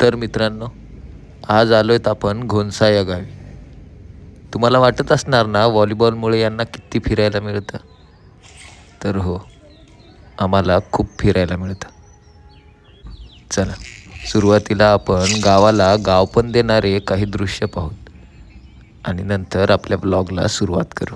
तर मित्रांनो आज आलो आहेत आपण घोणसा या गावी. तुम्हाला वाटत असणार ना व्हॉलीबॉलमुळे यांना किती फिरायला मिळतं? तर हो आम्हाला खूप फिरायला मिळतं. चला सुरुवातीला आपण गावाला गाव पण देणारे काही दृश्य पाहू आणि नंतर आपल्या ब्लॉगला सुरुवात करू.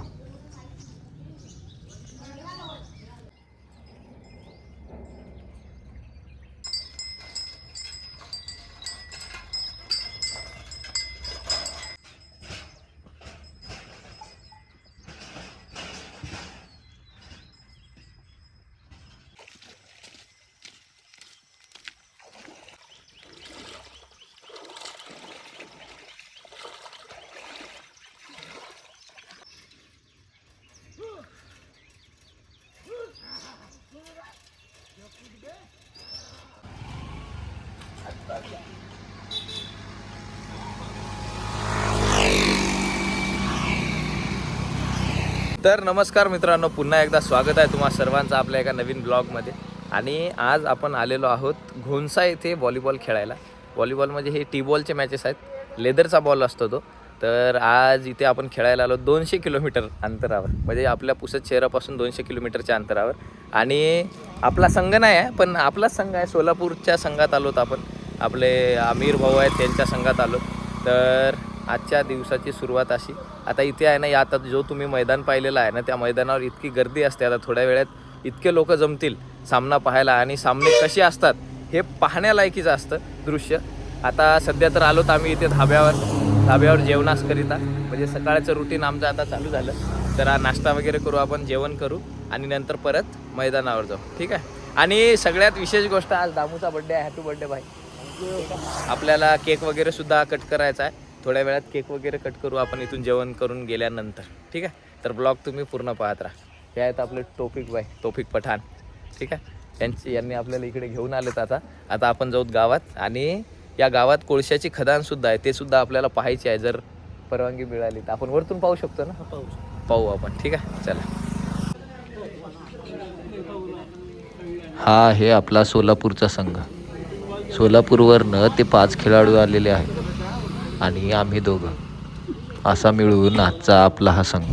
तर नमस्कार मित्रांनो पुन्हा एकदा स्वागत आहे तुम्हा सर्वांचं आपल्या एका नवीन ब्लॉगमध्ये. आणि आज आपण आलेलो आहोत घोणसा येथे व्हॉलीबॉल खेळायला. व्हॉलीबॉल म्हणजे हे टीबॉलचे मॅचेस आहेत. लेदरचा बॉल असतो तो. तर आज इथे आपण खेळायला आलो दोनशे किलोमीटर अंतरावर. म्हणजे आपल्या पुसत शहरापासून दोनशे किलोमीटरच्या अंतरावर. आणि आपला संघ नाही आहे पण आपलाच संघ आहे. सोलापूरच्या संघात आलोत आपण. आपले आमिर भाऊ आहेत त्यांच्या संघात आलो. तर आजच्या दिवसाची सुरुवात अशी. आता इथे आहे ना या आता जो तुम्ही मैदान पाहिलेला आहे ना त्या मैदानावर इतकी गर्दी असते. आता थोड्या वेळात इतके लोक जमतील सामना पाहायला आणि सामने कसे असतात हे पाहण्यालायकीचं असतं दृश्य. आता सध्या तर आलोत आम्ही इथे धाब्यावर. धाब्यावर जेवणास करिता. म्हणजे सकाळचं रुटीन आमचं आता चालू झालं. तर नाश्ता वगैरे करू आपण जेवण करू आणि नंतर परत मैदानावर जाऊ. ठीक आहे? आणि सगळ्यात विशेष गोष्ट आज दामूचा बड्डे आहे. हॅपी बड्डे भाई. आपल्याला केक वगैरे सुद्धा कट करायचा आहे. थोड्या वेळात केक वगैरे कट करू आपण इथून जेवण करून गेल्यानंतर. ठीक आहे? तर ब्लॉग तुम्ही पूर्ण पाहत राहा. हे आहेत आपले टोपिक बाय तोफिक पठाण. ठीक आहे? यांची यांनी आपल्याला इकडे घेऊन आलेत आता. आता आपण जाऊत गावात आणि या गावात कोळशाची खदानसुद्धा आहे. ते सुद्धा आपल्याला पाहायची आहे. जर परवानगी मिळाली तर आपण वरतून पाहू शकतो ना? पाहू पाहू आपण. ठीक आहे? चला. हा आहे आपला सोलापूरचा संघ. सोलापूरवरनं ते पाच खेळाडू आलेले आहेत. आणि आम्ही दोघं असा मिळून आजचा आपला हा संघ.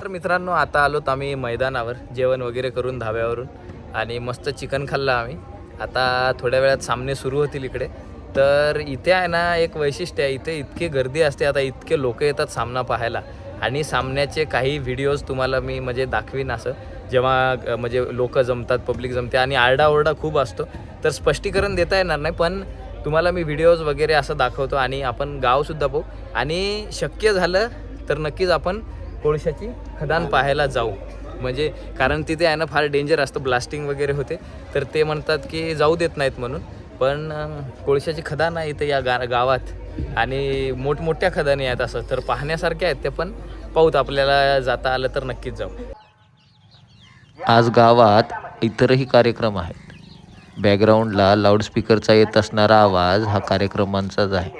तर मित्रांनो आता आलोत आम्ही मैदानावर जेवण वगैरे करून धाब्यावरून आणि मस्त चिकन खाल्लं आम्ही. आता थोड्या वेळात सामने सुरू होतील इकडे. तर इथे आहे ना एक वैशिष्ट्य आहे इथे इतकी गर्दी असते आता इतके लोक येतात सामना पाहायला. आणि सामन्याचे काही व्हिडिओज तुम्हाला मी म्हणजे दाखवीन असं. जेव्हा म्हणजे लोक जमतात पब्लिक जमते आणि आरडाओरडा खूप असतो. तर स्पष्टीकरण देता येणार नाही पण तुम्हाला मी व्हिडिओज वगैरे असं दाखवतो आणि आपण गावसुद्धा पाहू आणि शक्य झालं तर नक्कीच आपण कोळशाची खदान पाहायला जाऊ. म्हणजे कारण तिथे आहे ना फार डेंजर असतं ब्लास्टिंग वगैरे होते. तर ते म्हणतात की जाऊ देत नाहीत म्हणून. पण कोळशाची खदान आहे इथे या गा गावात. आणि मोठमोठ्या खदानी आहेत असं. तर पाहण्यासारख्या आहेत ते पण. पाहूत आपल्याला जाता आलं तर नक्कीच जाऊ. आज गावात इतरही कार्यक्रम आहेत. बॅकग्राऊंडला लाऊडस्पीकरचा येत असणारा आवाज हा कार्यक्रमांचाच आहे.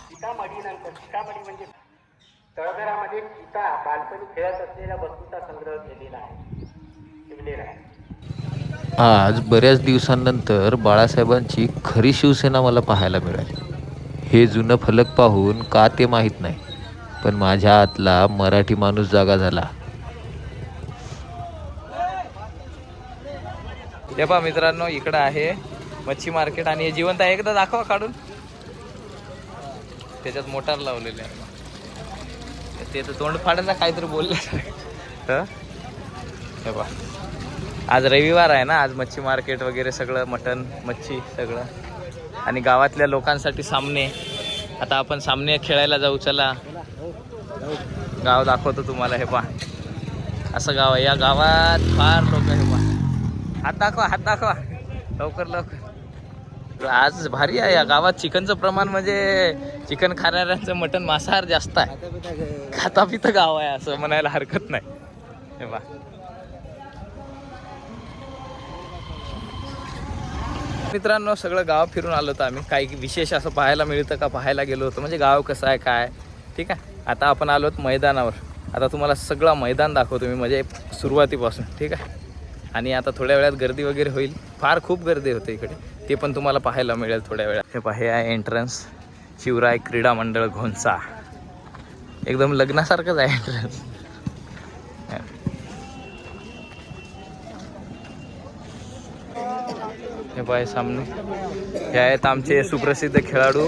सीतामढीनंतर सीतामढी तळघरामध्ये सीता बालपणी खेळत असलेल्या वस्तूचा संग्रह केलेला आहे. ठेवलेला आहे. आज बऱ्याच दिवसांनंतर बाळासाहेबांची खरी शिवसेना मला पाहायला मिळाली. हे जुनं फलक पाहून का ते माहीत नाही पण माझ्या आतला मराठी माणूस जागा झाला. हे पहा मित्रांनो इकडं आहे मच्छी मार्केट आणि हे जिवंत आहे. एकदा दाखवा काढून. त्याच्यात मोटार लावलेले आहे. ते तर तोंड फाडायला काहीतरी बोलले. हं? हे पहा. आज रविवार आहे ना आज मच्छी मार्केट वगैरे सगळं मटन मच्छी सगळं. आणि गावातल्या लोकांसाठी सामने. आता आपण सामने खेळायला जाऊ चला. गाव दाखवतो तुम्हाला हे पहा. असं गाव आहे. या गावात फार लोक हे पहा. हात दाखवा हात दाखवा. लवकर लवकर. आज भारी आहे या गावात. चिकनचं प्रमाण म्हणजे चिकन खाणाऱ्यांचं मटन मांसाहार जास्त आहे. खाता पितं गाव आहे असं म्हणायला हरकत नाही. हे बा. मित्रांनो सगळं गाव फिरून आलो होतो आम्ही. काही विशेष असं पाहायला मिळतं का? पाहायला गेलो होतो. म्हणजे गाव कसं आहे काय ठीक आहे? आता आपण आलो आहोत मैदानावर. आता तुम्हाला सगळं मैदान दाखवतो मी. म्हणजे सुरुवातीपासून. ठीक आहे? आणि आता थोड्या वेळात गर्दी वगैरे होईल. फार खूप गर्दी होते इकडे. ते पण तुम्हाला पाहायला मिळेल थोड्या वेळात. हे पाहे आहे एंट्रन्स शिवराय क्रीडा मंडळ घोणसा एकदम लग्नासारखंच आहे एंट्रन्स हे पाय सामने. हे आहेत आमचे सुप्रसिद्ध खेळाडू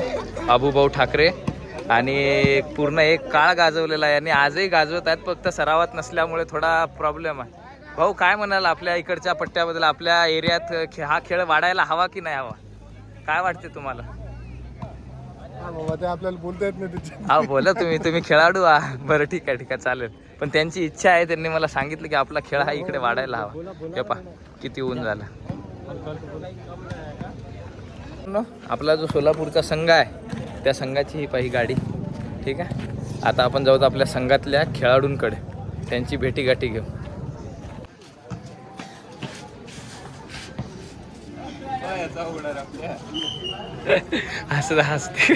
आबूभाऊ ठाकरे. आणि पूर्ण एक काळ गाजवलेला आहे आणि आजही गाजवत आहेत. फक्त सरावात नसल्यामुळे थोडा प्रॉब्लेम आहे. भाऊ काय म्हणाल आपल्या इकडच्या पट्ट्याबद्दल? आपल्या एरियात खे- हा खेळ वाढायला हवा की नाही हवा? काय वाटते तुम्हाला? बाबा ते आपल्याला बोलता येत नाही त्याची हा बोला तुम्ही. तुम्ही खेळाडू आहात बरं ठीक आहे ठीक आहे चालेल. पण त्यांची इच्छा आहे त्यांनी मला सांगितलं की आपला खेळ हा इकडे वाढायला हवा. हे पा किती ऊन झाला. न, आपला जो सोलापूरचा संघ आहे त्या संघाची ही पाही गाडी. ठीक आहे? आता आपण जाऊ आपल्या संघातल्या खेळाडूंकडे. त्यांची भेटीगाठी घेऊ. हसत हसते.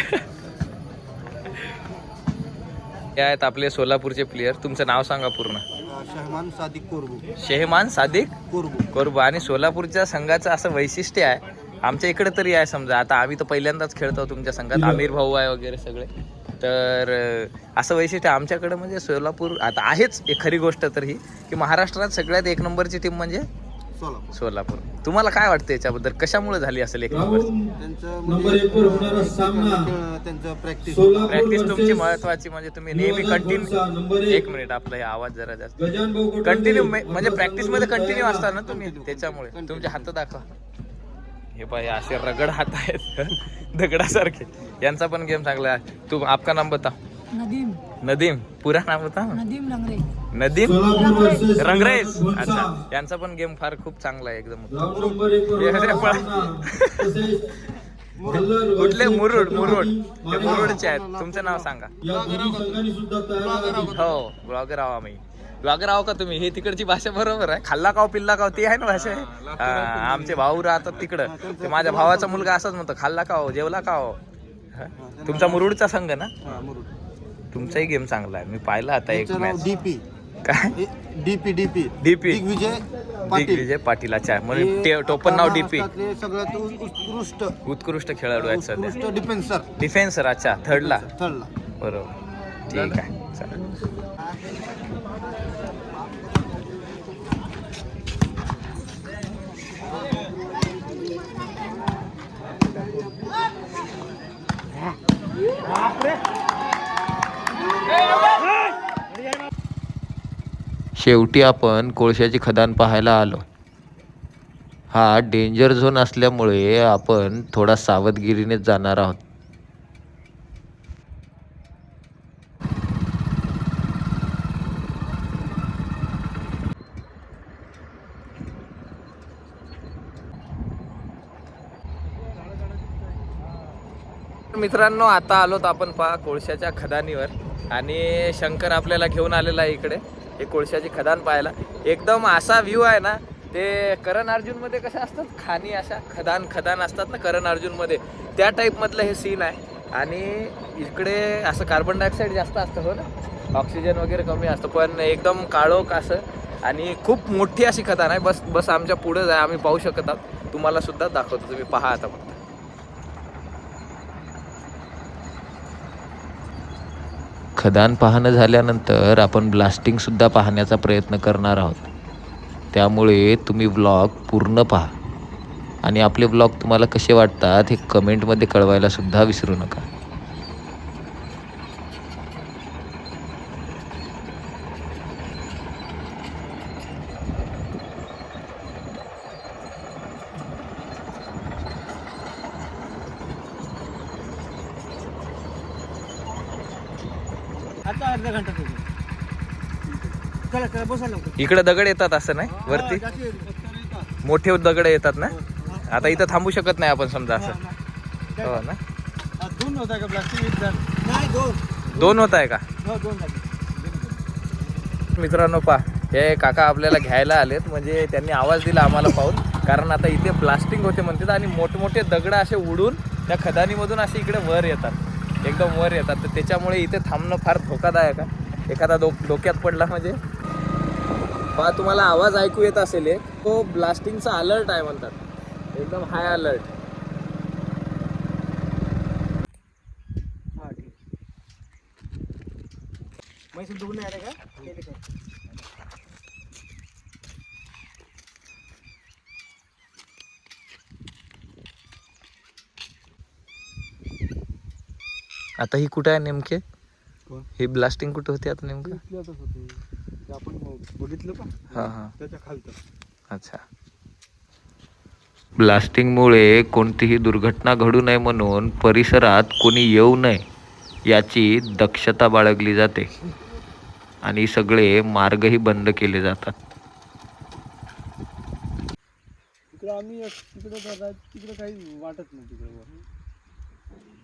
हे आहेत आपले सोलापूरचे प्लेयर तुमचं नाव सांगा पूर्ण. शहमान सादिक कोरबू. शेहमान सादिक कोरबू. कोरबा. आणि सोलापूरच्या संघाचं असं वैशिष्ट्य आहे आमच्या इकडे तरी आहे समजा. आता आम्ही तर पहिल्यांदाच खेळतो तुमच्या संघात. आमिर भाऊ आहे वगैरे सगळे. तर असं वैशिष्ट्य आमच्याकडे म्हणजे सोलापूर आता आहेच एक खरी गोष्ट तर ही की महाराष्ट्रात सगळ्यात एक नंबरची टीम म्हणजे सोलापूर. सोलापूर. तुम्हाला काय वाटतं याच्याबद्दल? कशामुळे झाली असेल एक नंबर त्यांचं नंबर म्हणजे त्यांचं प्रॅक्टिस तुमची महत्वाची म्हणजे तुम्ही नेहमी कंटिन्यू एक. मिनिट आपला हे आवाज जरा जास्त. कंटिन्यू म्हणजे प्रॅक्टिसमध्ये कंटिन्यू असता ना. तुम्ही? त्याच्यामुळे. तुमचे हात दाखवा. हे पाय असे रगड हात आहेत. दगडासारखे. यांचा पण गेम चांगला आहे. तू आपका नाम बता नदीम. नदीम. पुरा नाम बता नदीम लंगरे नदीम? रंगरेज. अच्छा. यांचा पण गेम फार खूप चांगला आहे एकदम. हे कुठले? मुरुड मुरुड. हे. मुरुडचे आहेत. तुमचं नाव सांगा. हो ब्लॉगर आहो आम्ही. ब्लॉगर आहो का तुम्ही? हे तिकडची भाषा बरोबर आहे. खाल्ला काव पिल्ला काव ते आहे ना भाषा? हा, आमचे भाऊ राहतात तिकडं. ते माझ्या भावाचा मुलगा असंच म्हणतो. खाल्ला काव जेवला काव हा? तुमचा मुरुडचा संघ ना? हा, मुरुड. तुमचाही गेम चांगला आहे. मी पाहिला आता एक मॅच डीपी काय? DP DP. दिग्विजय पाटील. दिग्विजय पाटील अच्छा म्हणून हे ते- टोपण नाव डीपी सगळ्यात उत्कृष्ट. उत्कृष्ट खेळाडू आहेत सध्या. डिफेन्सर डिफेन्सर अच्छा. थर्डला थर्डला बरोबर. ठीक आहे. चालेल. शेवटी आपण कोळशाची खदान पाहायला आलो. हा डेंजर झोन असल्यामुळे आपण थोडा सावधगिरीनेच जाणार आहोत. मित्रांनो आता आलोत आपण पहा कोळशाच्या खदानीवर. आणि शंकर आपल्याला घेऊन आलेला आहे इकडे. हे कोळशाची खदान पाहायला. एकदम असा व्ह्यू आहे ना ते करण अर्जुनमध्ये कसं असतात? खाणी अशा खदान खदान असतात ना करण अर्जुनमध्ये. त्या टाईपमधलं हे सीन आहे. आणि इकडे असं कार्बन डायऑक्साईड जास्त असतं हो ना? ऑक्सिजन वगैरे कमी असतं पण एकदम काळोख असं. आणि खूप मोठी अशी खदान आहे. बस बस आमच्या पुढंच आहे आम्ही पाहू शकत आहोत. तुम्हाला सुद्धा दाखवतो तुम्ही पहा आता फक्त. खदान पाहणं झाल्यानंतर आपण ब्लास्टिंगसुद्धा पाहण्याचा प्रयत्न करणार आहोत. त्यामुळे तुम्ही व्लॉग पूर्ण पहा. आणि आपले व्लॉग तुम्हाला कसे वाटतात हे कमेंटमध्ये कळवायलासुद्धा विसरू नका आता अर्धा घंटा चला चला बसा लवकर इकडे दगड येतात असं नाही वरती? मोठे दगड येतात ना? आता इथं थांबू शकत नाही आपण समजा असं. हो ना? दोन का दोन होत आहे का? दोन मित्रांनो पा हे काका आपल्याला घ्यायला आलेत म्हणजे त्यांनी आवाज दिला आम्हाला पाहून. कारण आता इथे ब्लास्टिंग होते म्हणतात आणि मोठमोठे दगड असे उडून त्या खदानीमधून असे इकडे वर येतात. एकदम वर येतात. तर त्याच्यामुळे इथे थांबणं फार धोकादायक आहे. एखादा डो डोक्यात पडला म्हणजे पहा तुम्हाला आवाज ऐकू येत असेल तो ब्लास्टिंगचा अलर्ट आहे म्हणतात. एकदम हाय अलर्ट आता ही कुठे आहे नेमके? हे ब्लास्टिंग कुठे होते आता नेमकं? आपण बघितलं हा त्याच्या खालतं अच्छा. ब्लास्टिंगमुळे कोणतीही दुर्घटना घडू नये म्हणून परिसरात कोणी येऊ नये याची दक्षता बाळगली जाते. आणि सगळे मार्गही बंद केले जातात. तिकडं आम्ही एक- तिकडं जरा- तिकडं काही वाटत नाही तिकडं. वर.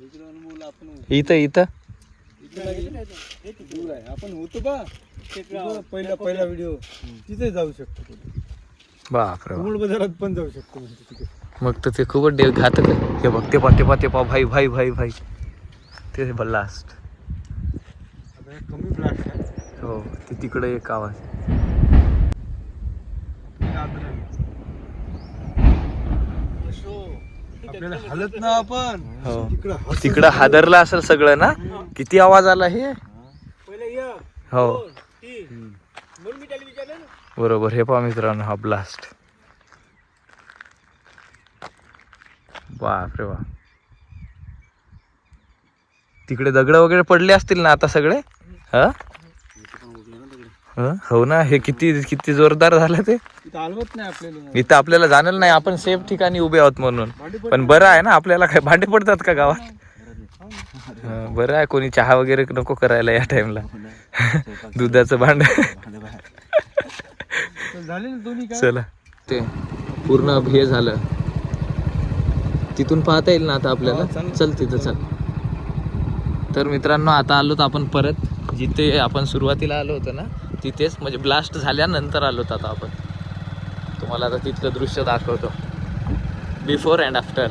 इकडं अनुभवलं आपण इथं इथं? दूर आहे आपण होतो बा तिकडं पहिला पहिला व्हिडिओ तिथे जाऊ शकतो बापरे बाजारात पण जाऊ शकतो म्हणजे तिथे मग तर ते खूपच डे घातक आहे. हे बघ ते पा ते पा ते पा भाई भाई भाई भाई. ते लास्ट आता हे कमी आहे हो ते तिकडे एक आवाज. आपल्याला हलत ना आपण. हो. तिकडं हादरला असेल सगळं ना? किती आवाज आला हे? हो. बरोबर हे पहा मित्रांनो हा ब्लास्ट बापरे बाप तिकडे दगड वगैरे पडले असतील ना आता सगळे? हा? हं? हो ना हे किती किती जोरदार झालं ते. तिथं हलवत नाही आपल्याला. इथं आपल्याला जाणलं नाही आपण सेफ ठिकाणी उभे आहोत म्हणून. पण बरं आहे ना आपल्याला काय भांडे पडतात का गावात? हं, बरं आहे कोणी चहा वगैरे नको करायला या टाइमला दुधाचं भांड. झाले ना दोन्ही काय? चला ते पूर्ण हे झालं. तिथून पाहता येईल ना आता आपल्याला? चल तिथं चल. तर मित्रांनो आता आलोत आपण परत. जिथे आपण सुरुवातीला आलो होतो ना तिथेच म्हणजे ब्लास्ट झाल्यानंतर आलोत आता आपण. तुम्हाला आता तिथलं दृश्य दाखवतो. बिफोर अँड आफ्टर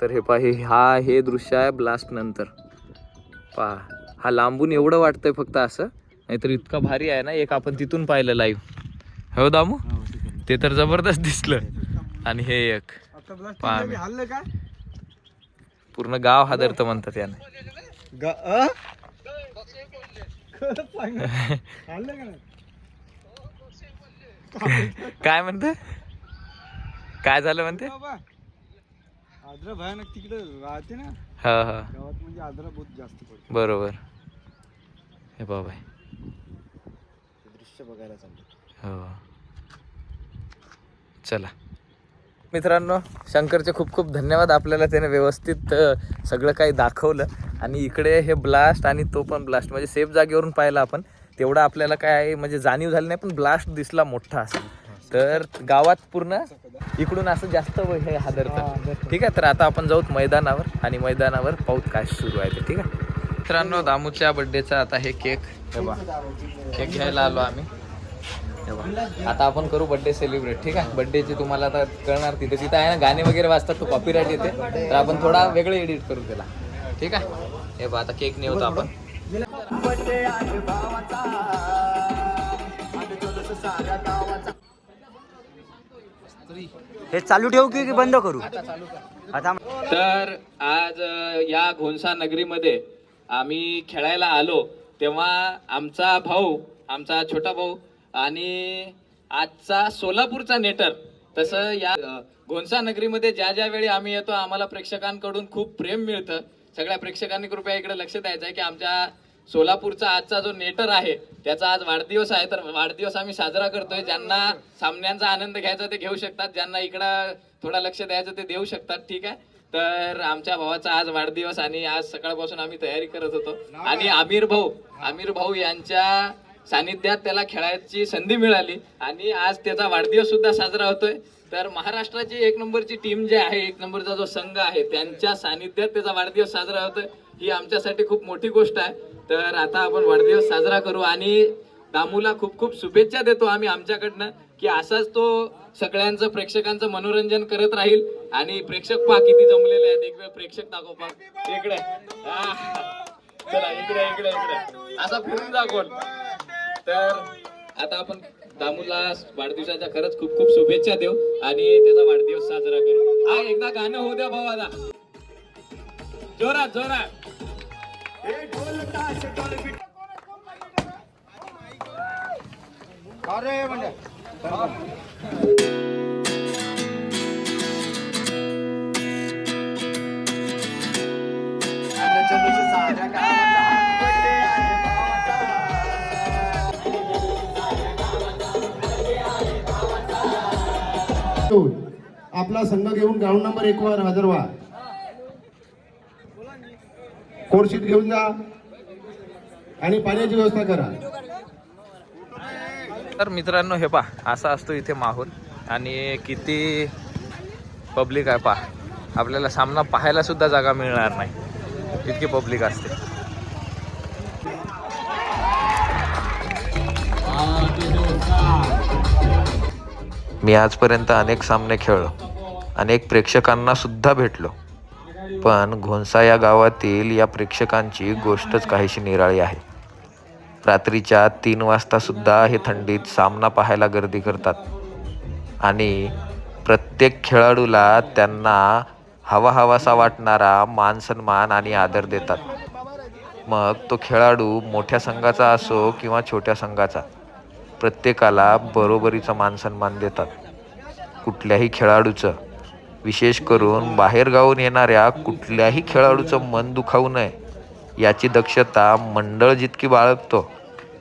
तर हे पहा हे हा हे दृश्य आहे ब्लास्ट नंतर. पहा हा लांबून एवढं वाटतंय फक्त असं नाहीतर इतका भारी आहे ना एक आपण तिथून पाहिलं लाईव्ह हो दामू? ते तर जबरदस्त दिसलं. आणि हे एक. पूर्ण गाव हादरतं म्हणतात याने? खरंच सांग. ना. हल्लं का? नाही काय म्हणते? काय झालं म्हणते? बाबा. आद्रा भयानक तिकडे राहते ना. हा हा. गावात म्हणजे आद्रा बहुत जास्त पडते. बरोबर. हे बाबा दृश्य बघायला चालतं हो. चला. मित्रांनो शंकरचे खूप खूप धन्यवाद. आपल्याला त्याने व्यवस्थित सगळं काही दाखवलं. आणि इकडे हे ब्लास्ट आणि तो पण ब्लास्ट म्हणजे सेफ जागेवरून पाहिला आपण तेवढं आपल्याला काय आहे म्हणजे जाणीव झाली नाही पण ब्लास्ट दिसला मोठा असा. तर गावात पूर्ण इकडून असं जास्त हे हादरतं ठीक आहे तर आता आपण जाऊत मैदानावर आणि मैदानावर पाहूत काय सुरू आहे ते ठीक आहे? मित्रांनो दामूच्या बड्डेचा आता हे केक हे बा केक घ्यायला आलो आम्ही. हे. आता आपण करू बर्थडे सेलिब्रेट ठीक आहे? बर्थडेची तुम्हाला आता कळणार तिथे. तिथे आहे ना गाणे वगैरे वाजतात तो कॉपीराईट येते. तर आपण थोडा वेगळं एडिट करू त्याला. ठीक आहे? हे बघा आता केक नेवतो आपण. हे चालू ठेवू की की बंद करू? आता तर आज या घोणसा नगरीमध्ये आम्ही खेळायला आलो तेव्हा आमचा भाऊ आमचा छोटा भाऊ आणि आजचा सोलापूरचा नेटर तसं या घोणसा नगरीमध्ये ज्या ज्या वेळी आम्ही येतो आम्हाला प्रेक्षकांकडून खूप प्रेम मिळतं. सगळ्या प्रेक्षकांनी कृपया इकडे लक्ष द्यायचं आहे की आमच्या सोलापूरचा आजचा जो नेटर आहे त्याचा आज वाढदिवस आहे. तर वाढदिवस आम्ही साजरा करतोय. ज्यांना सामन्यांचा आनंद घ्यायचा ते घेऊ शकतात. ज्यांना इकडं थोडा लक्ष द्यायचं ते देऊ शकतात. ठीक आहे? तर आमच्या भावाचा आज वाढदिवस आणि आज सकाळपासून आम्ही तयारी करत होतो. आणि आमिर भाऊ आमिर भाऊ यांच्या सानिध्यात त्याला खेळायची संधी मिळाली आणि आज त्याचा वाढदिवस सुद्धा साजरा होतोय. तर महाराष्ट्राची एक नंबरची टीम जी आहे एक नंबरचा जो संघ आहे त्यांच्या सानिध्यात त्याचा वाढदिवस साजरा होतोय. ही आमच्यासाठी खूप मोठी गोष्ट आहे. तर आता आपण वाढदिवस साजरा करू आणि दामूला खूप खूप शुभेच्छा देतो आम्ही आमच्याकडनं की असाच तो सगळ्यांचं प्रेक्षकांचं मनोरंजन करत राहील. आणि प्रेक्षक पा किती जमलेले आहेत. एक वेळ प्रेक्षक दाखव पा इकडे. हा. चला इकडे इकडे इकडे. असा फिरून कोण. तर आता आपण दामूला वाढदिवसाच्या खरंच खूप खूप शुभेच्छा देऊ आणि त्याचा वाढदिवस साजरा करू. हा एकदा गाणं होऊ द्या भाऊ आता. जोरात जोरात. अरे म्हणजे आपला संघ घेऊन ग्राउंड नंबर एक वर हजर व्हा कोर्शीट घेऊन जा. आणि पाण्याची व्यवस्था करा. तर मित्रांनो हे पा असा असतो इथे माहोल. आणि किती पब्लिक आहे पा आपल्याला सामना पाहायला सुद्धा जागा मिळणार नाही. इतकी पब्लिक असते. मी आजपर्यंत अनेक सामने खेळलो. अनेक प्रेक्षकांना सुद्धा भेटलो. पण घोणसा या गावातील या प्रेक्षकांची गोष्टच काहीशी निराळी आहे. रात्रीच्या तीन वाजता सुद्धा हे थंडीत सामना पाहायला गर्दी करतात. आणि प्रत्येक खेळाडूला त्यांना हवा हवासा वाटणारा मान सन्मान आणि आदर देतात. मग तो खेळाडू मोठ्या संघाचा असो किंवा छोट्या संघाचा प्रत्येकाला बरोबरीचा मान सन्मान देतात. कुठल्याही खेळाडूचं विशेष करून बाहेरगावून येणाऱ्या कुठल्याही खेळाडूचं मन दुखावू नये याची दक्षता मंडळ जितकी बाळगतो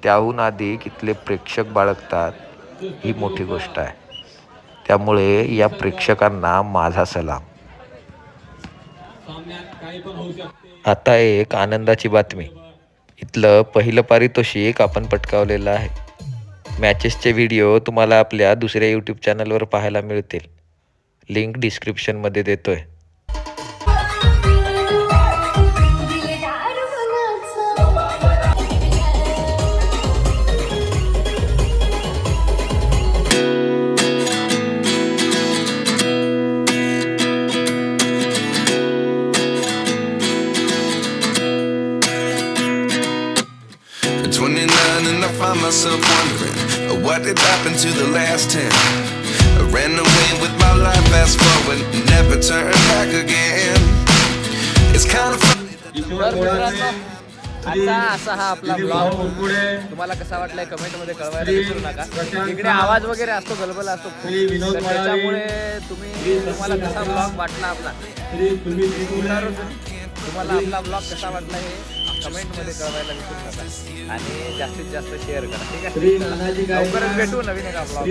त्याहून अधिक इथले प्रेक्षक बाळगतात ही मोठी गोष्ट आहे. त्यामुळे या प्रेक्षकांना माझा सलाम. आता एक आनंदाची बातमी. इथलं पहिलं पारितोषिक आपण पटकावलेलं आहे. मॅचेसचे व्हिडिओ तुम्हाला आपल्या दुसऱ्या यूट्यूब चॅनलवर पाहायला मिळतील. लिंक डिस्क्रिप्शनमध्ये देतोय दिलदार मनाचा At 29 and I find myself wondering uh, what did happen to the last 10. I ran away with my life, fast forward, never turn back again. It's kind of funny. तर मित्रांनो आता असा हा आपला ब्लॉग तुम्हाला कसा वाटलाय कमेंटमध्ये कळवायला विसरू नका. इकडे आवाज वगैरे असतो गलबल असतो. खूप. तर त्याच्यामुळे तुम्ही तुम्हाला कसा ब्लॉग वाटला आपला? तर तुम्हाला आपला ब्लॉग कसा वाटला हे कमेंटमध्ये कळवायला विसरू नका. आणि जास्तीत जास्त शेअर करा. ठीक आहे? श्री नानाजी लवकरच गायकवाड भेटू नवीन एका ब्लॉग